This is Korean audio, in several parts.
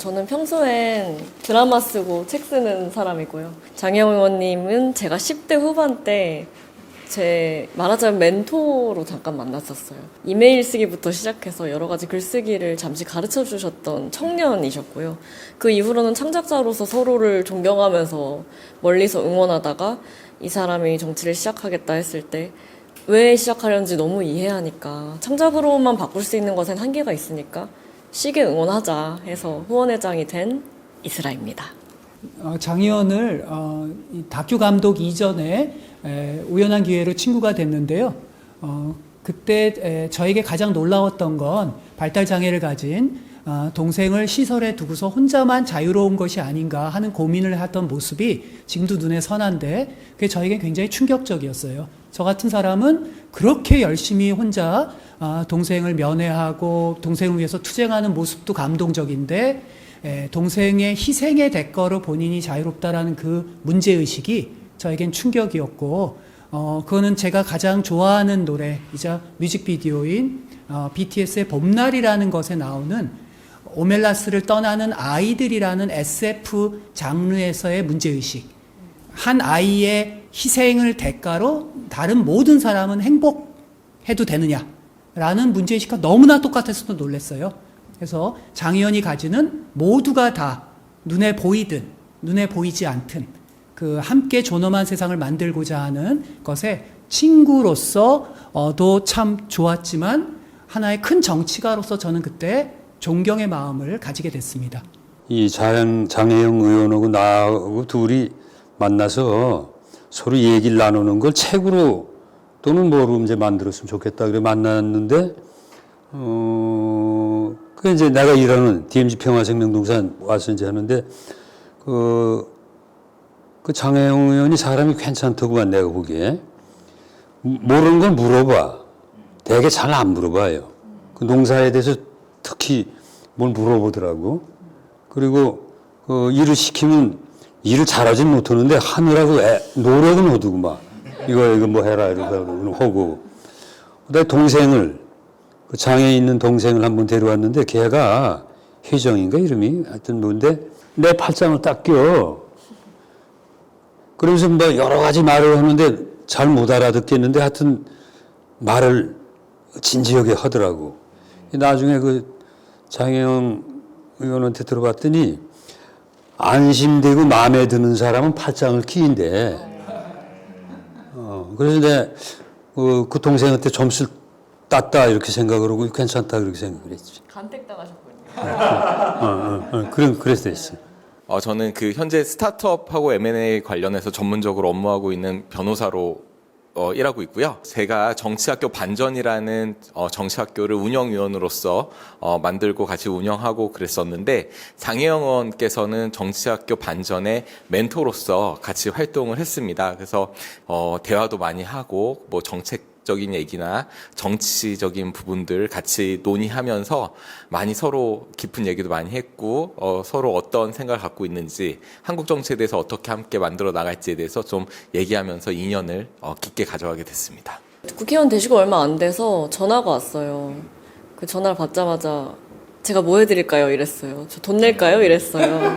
저는 평소엔 드라마 쓰고 책 쓰는 사람이고요. 장혜영 의원님은 제가 10대 후반 때 제 말하자면 멘토로 잠깐 만났었어요. 이메일 쓰기부터 시작해서 여러 가지 글쓰기를 잠시 가르쳐 주셨던 청년이셨고요. 그 이후로는 창작자로서 서로를 존경하면서 멀리서 응원하다가 이 사람이 정치를 시작하겠다 했을 때 왜 시작하려는지 너무 이해하니까 창작으로만 바꿀 수 있는 것엔 한계가 있으니까 시계 응원하자 해서 후원회장이 된 이스라입니다. 어, 장 의원을 어, 이 다큐 감독 이전에 에, 우연한 기회로 친구가 됐는데요. 어, 그때 에, 저에게 가장 놀라웠던 건 발달 장애를 가진 어, 동생을 시설에 두고서 혼자만 자유로운 것이 아닌가 하는 고민을 하던 모습이 지금도 눈에 선한데 그게 저에게 굉장히 충격적이었어요. 저 같은 사람은 그렇게 열심히 혼자 아, 동생을 면회하고 동생을 위해서 투쟁하는 모습도 감동적인데 에, 동생의 희생의 대가로 본인이 자유롭다라는 그 문제의식이 저에겐 충격이었고, 어, 그거는 제가 가장 좋아하는 노래이자 뮤직비디오인 어, BTS의 봄날이라는 것에 나오는 오멜라스를 떠나는 아이들이라는 SF 장르에서의 문제의식. 한 아이의 희생을 대가로 다른 모든 사람은 행복해도 되느냐? 라는 문제의식과 너무나 똑같아서 놀랐어요. 그래서 장 의원이 가지는 모두가 다 눈에 보이든 눈에 보이지 않든 그 함께 존엄한 세상을 만들고자 하는 것에 친구로서도 참 좋았지만 하나의 큰 정치가로서 저는 그때 존경의 마음을 가지게 됐습니다. 이 장, 장혜영 의원하고 나하고 둘이 만나서 서로 얘기를 나누는 걸 책으로 또는 뭐로 이제 만들었으면 좋겠다 그래 만났는데 어, 그 이제 내가 일하는 DMZ 평화생명동산 와서 이제 하는데 그, 그 장혜영 의원이 사람이 괜찮더구만 내가 보기에 모르는 건 물어봐. 되게 잘 안 물어봐요. 그 농사에 대해서 특히 뭘 물어보더라고. 그리고 그 일을 시키면 일을 잘하진 못하는데 하느라고 애, 노력은 막 이거 이거 뭐 해라 이러고 하고 그다음에 동생을 그 장에 있는 동생을 한번 데려왔는데 걔가 혜정인가 이름이 하여튼 뭔데 내 팔짱을 딱 껴. 그러면서 뭐 여러 가지 말을 하는데 잘 못 알아듣겠는데 하여튼 말을 진지하게 하더라고. 나중에 그 장혜영 의원한테 들어봤더니 안심되고 마음에 드는 사람은 팔짱을 끼인대. 어, 그래서 내, 그, 그 동생한테 점수를 땄다 이렇게 생각을 하고 괜찮다 그렇게 생각을 했지. 간택당하셨군요. 어, 어, 어, 그런, 그랬어 있어. 어, 저는 그 현재 스타트업하고 M&A 관련해서 전문적으로 업무하고 있는 변호사로 어, 일하고 있고요. 제가 정치학교 반전이라는 어, 정치학교를 운영위원으로서 어, 만들고 같이 운영하고 그랬었는데 장혜영 의원께서는 정치학교 반전의 멘토로서 같이 활동을 했습니다. 그래서 어, 대화도 많이 하고 뭐 정책 적인 얘기나 정치적인 부분들 같이 논의하면서 많이 서로 깊은 얘기도 많이 했고 어, 서로 어떤 생각을 갖고 있는지 한국 정치에 대해서 어떻게 함께 만들어 나갈지에 대해서 좀 얘기하면서 인연을 어, 깊게 가져가게 됐습니다. 국회의원 되시고 얼마 안 돼서 전화가 왔어요. 그 전화를 받자마자 제가 뭐 해드릴까요? 이랬어요. 저 돈 낼까요? 이랬어요.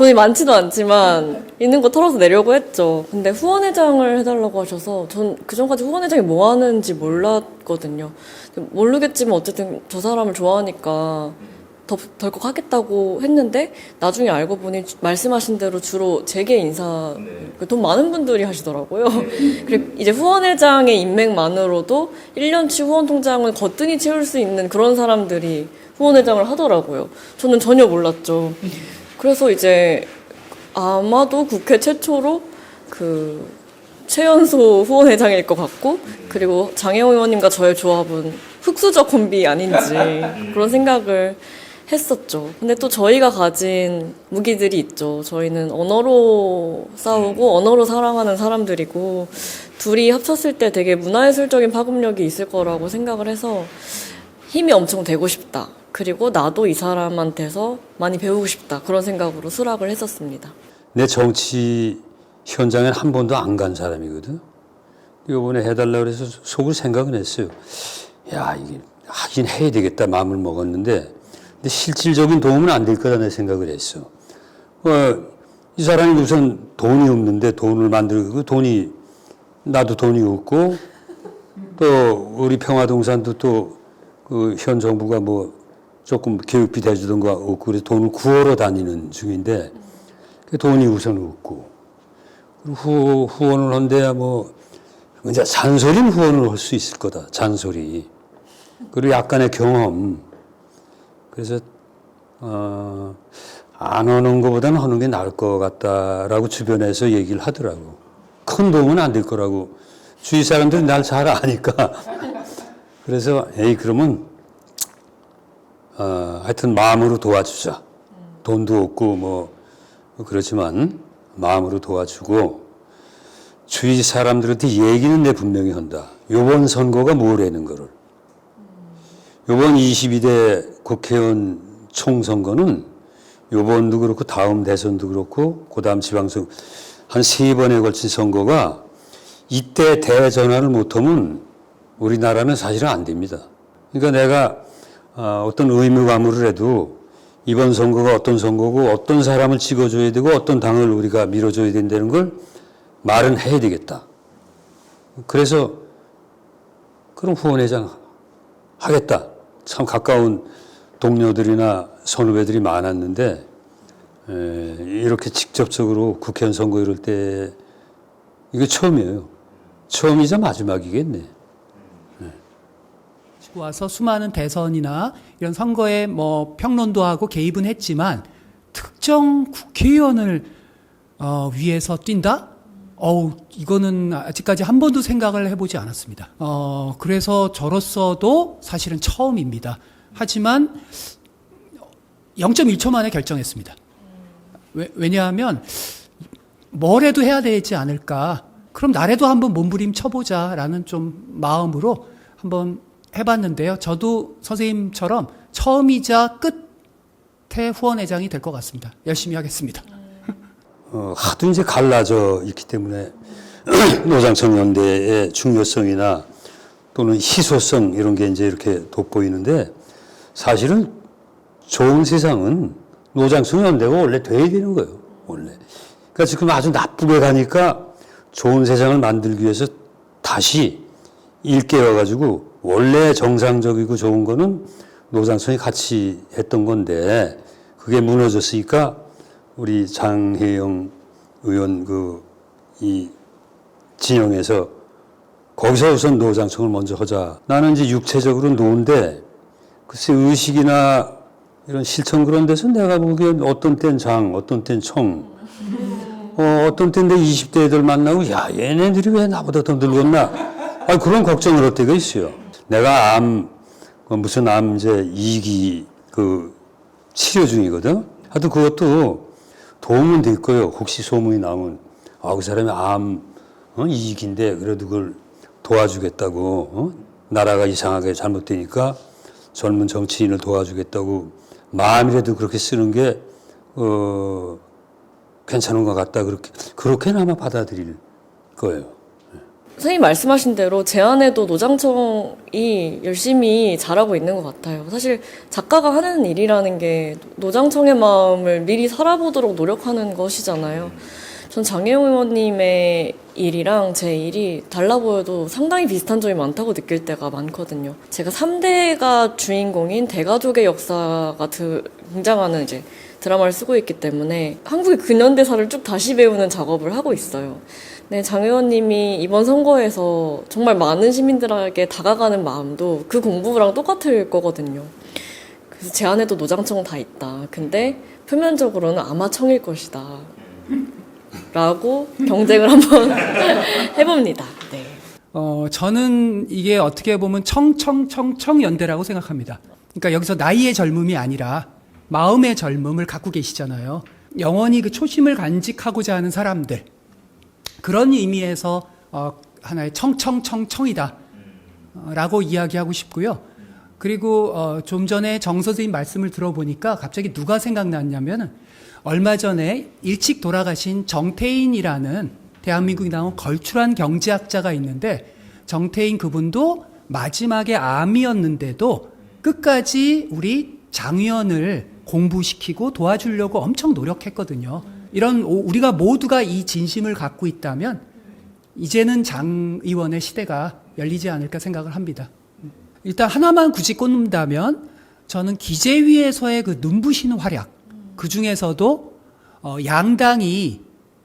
돈이 많지도 않지만 있는 거 털어서 내려고 했죠. 근데 후원회장을 해달라고 하셔서 전 그전까지 후원회장이 뭐 하는지 몰랐거든요. 모르겠지만 어쨌든 저 사람을 좋아하니까 더, 덜컥 하겠다고 했는데 나중에 알고 보니 말씀하신 대로 주로 재계 인사 그돈 많은 분들이 하시더라고요. 그리고 이제 후원회장의 인맥만으로도 1년치 후원 통장을 거뜬히 채울 수 있는 그런 사람들이 후원회장을 하더라고요. 저는 전혀 몰랐죠. 그래서 이제 아마도 국회 최초로 그 최연소 후원회장일 것 같고 그리고 장혜호 의원님과 저의 조합은 흑수저 콤비 아닌지 그런 생각을 했었죠. 근데 또 저희가 가진 무기들이 있죠. 저희는 언어로 싸우고 언어로 사랑하는 사람들이고 둘이 합쳤을 때 되게 문화예술적인 파급력이 있을 거라고 생각을 해서 힘이 엄청 되고 싶다. 그리고 나도 이 사람한테서 많이 배우고 싶다. 그런 생각으로 수락을 했었습니다. 내 정치 현장엔 한 번도 안 간 사람이거든. 이번에 해달라고 그래서 속으로 생각은 했어요. 야, 이게 하긴 해야 되겠다 마음을 먹었는데 근데 실질적인 도움은 안될내 생각을 했어. 어, 이 사람이 우선 돈이 없는데 돈을 만들고 그 돈이 나도 돈이 없고 또 우리 평화동산도 또 그 현 정부가 뭐 조금 교육비 대주던 거 없고 그래서 돈을 구하러 다니는 중인데 그 돈이 우선 없고 후, 후원을 한대야 뭐 이제 잔소리는 후원을 할 수 있을 거다 잔소리 그리고 약간의 경험 그래서 어, 안 하는 것보다는 하는 게 나을 것 같다라고 주변에서 얘기를 하더라고. 큰 도움은 안 될 거라고. 주위 사람들이 날 잘 아니까. 그래서 에이 그러면 어, 하여튼 마음으로 도와주자. 돈도 없고 뭐 그렇지만 마음으로 도와주고 주위 사람들한테 얘기는 내 분명히 한다. 요번 선거가 뭐라는 거를. 요번 22대 국회의원 총선거는 요번도 그렇고 다음 대선도 그렇고 그다음 지방선 한 세 번에 걸친 선거가 이때 대전환을 못하면 우리나라는 사실은 안 됩니다. 그러니까 내가 어, 어떤 의무감으로 해도 이번 선거가 어떤 선거고 어떤 사람을 찍어줘야 되고 어떤 당을 우리가 밀어줘야 된다는 걸 말은 해야 되겠다. 그래서 그럼 후원회장 하겠다. 참 가까운 동료들이나 선후배들이 많았는데 에, 이렇게 직접적으로 국회의원 선거 이럴 때 이게 처음이에요. 처음이자 마지막이겠네. 가지고 와서 수많은 대선이나 이런 선거에 뭐 평론도 하고 개입은 했지만 특정 국회의원을 어, 위해서 뛴다? 어우, 이거는 아직까지 한 번도 생각을 해보지 않았습니다. 어, 그래서 저로서도 사실은 처음입니다. 하지만 0.1초 만에 결정했습니다. 왜, 왜냐하면 뭐래도 해야 되지 않을까. 그럼 나래도 한번 몸부림 쳐보자라는 좀 마음으로 한번 해봤는데요. 저도 선생님처럼 처음이자 끝에 후원회장이 될 것 같습니다. 열심히 하겠습니다. 어, 하도 이제 갈라져 있기 때문에 노장청연대의 중요성이나 또는 희소성 이런 게 이제 이렇게 돋보이는데 사실은 좋은 세상은 노장청연대가 원래 돼야 되는 거예요. 원래. 그러니까 지금 아주 나쁘게 가니까 좋은 세상을 만들기 위해서 다시 일깨워가지고 원래 정상적이고 좋은 거는 노장청이 같이 했던 건데 그게 무너졌으니까 우리 장혜영 의원 그 이 진영에서 거기서 우선 노장청을 먼저 하자. 나는 이제 육체적으로 노인데 글쎄 의식이나 이런 실천 그런 데서 내가 보기엔 어떤 땐 장, 어떤 땐 청, 어, 어떤 때내 20대 애들 만나고 야 얘네들이 왜 나보다 더 늙었나? 아 그런 걱정을 할 때가 있어요. 내가 암 어, 무슨 암 이제 2기 그 치료 중이거든. 하여튼 그것도 도움은 될 거예요. 혹시 소문이 나면 아 그 사람이 암 어, 2기인데 그래도 그걸 도와주겠다고 어? 나라가 이상하게 잘못되니까 젊은 정치인을 도와주겠다고 마음이라도 그렇게 쓰는 게 어, 괜찮은 것 같다 그렇게 그렇게는 아마 받아들일 거예요. 선생님 말씀하신 대로 제 안에도 노장청이 열심히 잘하고 있는 것 같아요. 사실 작가가 하는 일이라는 게 노장청의 마음을 미리 살아보도록 노력하는 것이잖아요. 전 장혜영 의원님의 일이랑 제 일이 달라 보여도 상당히 비슷한 점이 많다고 느낄 때가 많거든요. 제가 3대가 주인공인 대가족의 역사가 드- 등장하는 이제 드라마를 쓰고 있기 때문에 한국의 근현대사를 쭉 다시 배우는 작업을 하고 있어요. 네, 장 의원님이 이번 선거에서 정말 많은 시민들에게 다가가는 마음도 그 공부랑 똑같을 거거든요. 그래서 제 안에도 노장청 다 있다. 근데 표면적으로는 아마 청일 것이다. 라고 경쟁을 한번 해봅니다. 네. 어, 저는 이게 어떻게 보면 청청청청 연대라고 생각합니다. 그러니까 여기서 나이의 젊음이 아니라 마음의 젊음을 갖고 계시잖아요. 영원히 그 초심을 간직하고자 하는 사람들. 그런 의미에서 어, 하나의 청청청청이다. 어, 라고 이야기하고 싶고요. 그리고 어, 좀 전에 정 선생님 말씀을 들어보니까 갑자기 누가 생각났냐면 얼마 전에 일찍 돌아가신 정태인이라는 대한민국에 나온 걸출한 경제학자가 있는데 정태인 그분도 마지막에 암이었는데도 끝까지 우리 장의원을 공부시키고 도와주려고 엄청 노력했거든요. 이런 오- 우리가 모두가 이 진심을 갖고 있다면 이제는 장 의원의 시대가 열리지 않을까 생각을 합니다. 일단 하나만 굳이 꼽는다면 저는 기재위에서의 그 눈부신 활약 그 중에서도 어, 양당이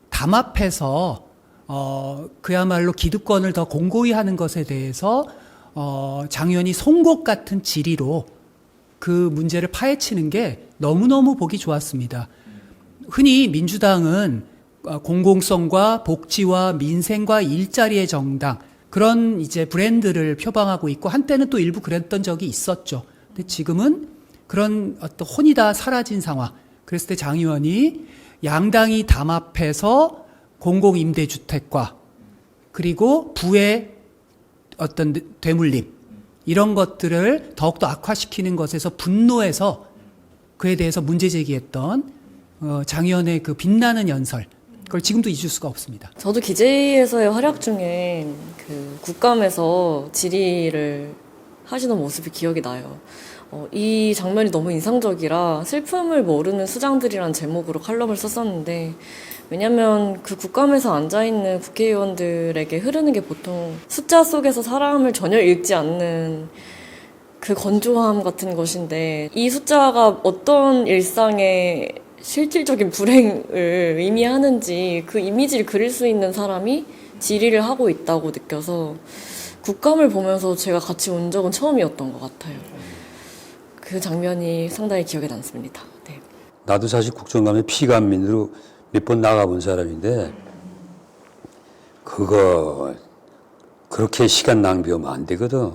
담합해서 어, 그야말로 기득권을 더 공고히 하는 것에 대해서 어, 장 의원이 송곳 같은 질의로 그 문제를 파헤치는 게 너무너무 보기 좋았습니다. 흔히 민주당은 어, 공공성과 복지와 민생과 일자리의 정당 그런 이제 브랜드를 표방하고 있고 한때는 또 일부 그랬던 적이 있었죠. 근데 지금은 그런 어떤 혼이 다 사라진 상황. 그랬을 때 장 의원이 양당이 담합해서 공공임대주택과 그리고 부의 어떤 되물림 이런 것들을 더욱더 악화시키는 것에서 분노해서 그에 대해서 문제 제기했던 어, 장 의원의 그 빛나는 연설 그걸 지금도 잊을 수가 없습니다. 저도 기재위에서의 활약 중에 그 국감에서 질의를 하시는 모습이 기억이 나요. 어, 이 장면이 너무 인상적이라 슬픔을 모르는 수장들이란 제목으로 칼럼을 썼었는데 왜냐면 그 국감에서 앉아있는 국회의원들에게 흐르는 게 보통 숫자 속에서 사람을 전혀 읽지 않는 그 건조함 같은 것인데 이 숫자가 어떤 일상의 실질적인 불행을 의미하는지 그 이미지를 그릴 수 있는 사람이 질의를 하고 있다고 느껴서 국감을 보면서 제가 같이 온 적은 처음이었던 것 같아요. 그 장면이 상당히 기억에 남습니다. 네. 나도 사실 국정감에 피감민으로 몇 번 나가본 사람인데 그거 그렇게 시간 낭비하면 안 되거든.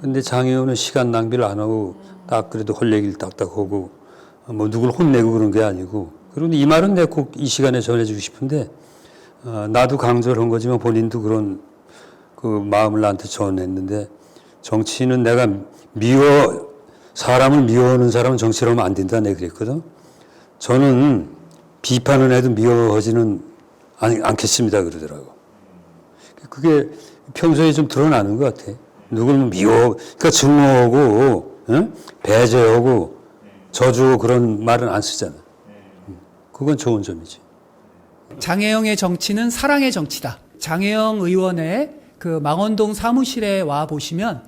근데 장 의원은 시간 낭비를 안 하고 딱 그래도 할 얘기를 딱딱 하고 뭐 누굴 혼내고 그런 게 아니고 그런데 이 말은 내가 꼭 이 시간에 전해주고 싶은데 어, 나도 강조를 한 거지만 본인도 그런 그 마음을 나한테 전했는데 정치는 내가 미워 사람을 미워하는 사람은 정치를 하면 안 된다 내가 그랬거든. 저는 비판을 해도 미워하지는 않, 않겠습니다 그러더라고. 그게 평소에 좀 드러나는 것 같아. 누구를 미워, 그러니까 증오하고 응? 배제하고 저주하고 그런 말은 안 쓰잖아. 음, 그건 좋은 점이지. 장혜영의 정치는 사랑의 정치다. 장혜영 의원의 그 망원동 사무실에 와 보시면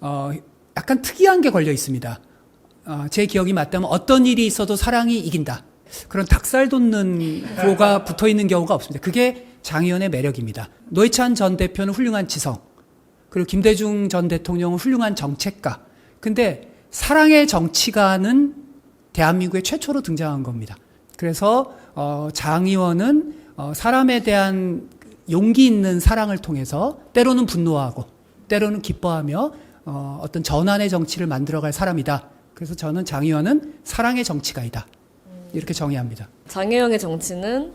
어 약간 특이한 게 걸려 있습니다. 어, 제 기억이 맞다면 어떤 일이 있어도 사랑이 이긴다. 그런 닭살 돋는 구호가 붙어 있는 경우가 없습니다. 그게 장 의원의 매력입니다. 노회찬 전 대표는 훌륭한 지성, 그리고 김대중 전 대통령은 훌륭한 정책가. 근데 사랑의 정치가는 대한민국에 최초로 등장한 겁니다. 그래서 어, 장 의원은 어, 사람에 대한 용기 있는 사랑을 통해서 때로는 분노하고 때로는 기뻐하며 어, 어떤 전환의 정치를 만들어갈 사람이다. 그래서 저는 장 의원은 사랑의 정치가이다. 이렇게 정의합니다. 장혜영의 정치는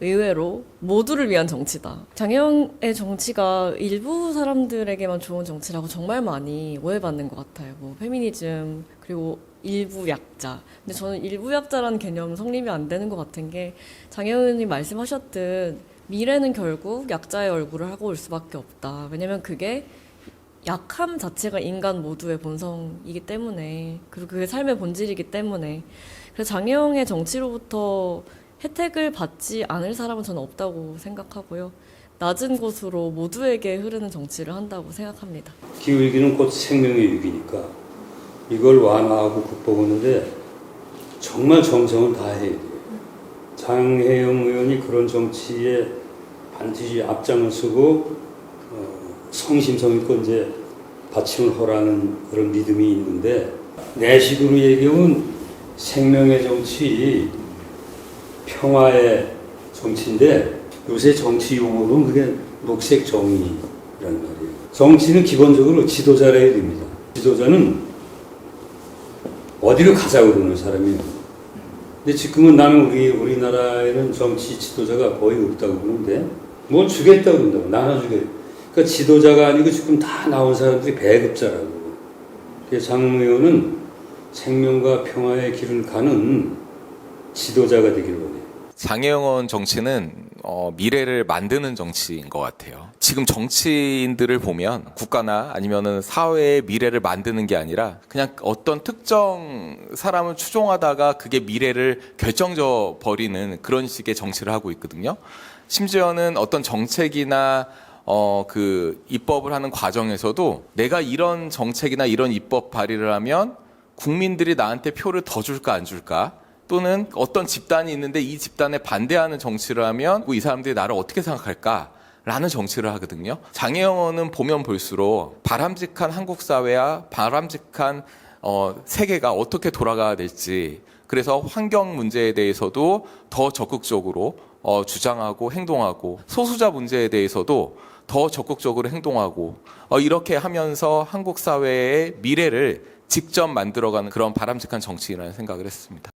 의외로 모두를 위한 정치다. 장혜영의 정치가 일부 사람들에게만 좋은 정치라고 정말 많이 오해받는 것 같아요. 뭐 페미니즘 그리고 일부 약자. 근데 저는 일부 약자라는 개념 성립이 안 되는 것 같은 게 장혜영이 말씀하셨듯 미래는 결국 약자의 얼굴을 하고 올 수밖에 없다. 왜냐면 그게 약함 자체가 인간 모두의 본성이기 때문에 그리고 그게 삶의 본질이기 때문에 그래서 장혜영의 정치로부터 혜택을 받지 않을 사람은 저는 없다고 생각하고요. 낮은 곳으로 모두에게 흐르는 정치를 한다고 생각합니다. 기후 위기는 곧 생명의 위기니까 이걸 완화하고 극복하는데 정말 정성을 다해야 돼요. 장혜영 의원이 그런 정치에 반드시 앞장을 서고 어, 성심성의껏 이제 바침을 하라는 그런 믿음이 있는데 내식으로 얘기하면 생명의 정치, 평화의 정치인데 요새 정치 용어로는 그게 녹색 정의라는 말이에요. 정치는 기본적으로 지도자라 해야 됩니다. 지도자는 어디로 가자고 그러는 사람이에요. 근데 지금은 나는 우리, 우리나라에는 정치 지도자가 거의 없다고 그러는데 뭘 주겠다고 그런다고. 나눠주게. 그러니까 지도자가 아니고 지금 다 나온 사람들이 배급자라고. 그래서 장 의원은 생명과 평화의 길을 가는 지도자가 되기를 원해요. 장혜영 의원 정치는 어, 미래를 만드는 정치인 것 같아요. 지금 정치인들을 보면 국가나 아니면은 사회의 미래를 만드는 게 아니라 그냥 어떤 특정 사람을 추종하다가 그게 미래를 결정져 버리는 그런 식의 정치를 하고 있거든요. 심지어는 어떤 정책이나 어, 그 입법을 하는 과정에서도 내가 이런 정책이나 이런 입법 발의를 하면 국민들이 나한테 표를 더 줄까 안 줄까? 또는 어떤 집단이 있는데 이 집단에 반대하는 정치를 하면 이 사람들이 나를 어떻게 생각할까? 라는 정치를 하거든요. 장혜영은 보면 볼수록 바람직한 한국 사회와 바람직한 어, 세계가 어떻게 돌아가야 될지 그래서 환경 문제에 대해서도 더 적극적으로 어, 주장하고 행동하고 소수자 문제에 대해서도 더 적극적으로 행동하고 어, 이렇게 하면서 한국 사회의 미래를 직접 만들어가는 그런 바람직한 정치인이라는 생각을 했습니다.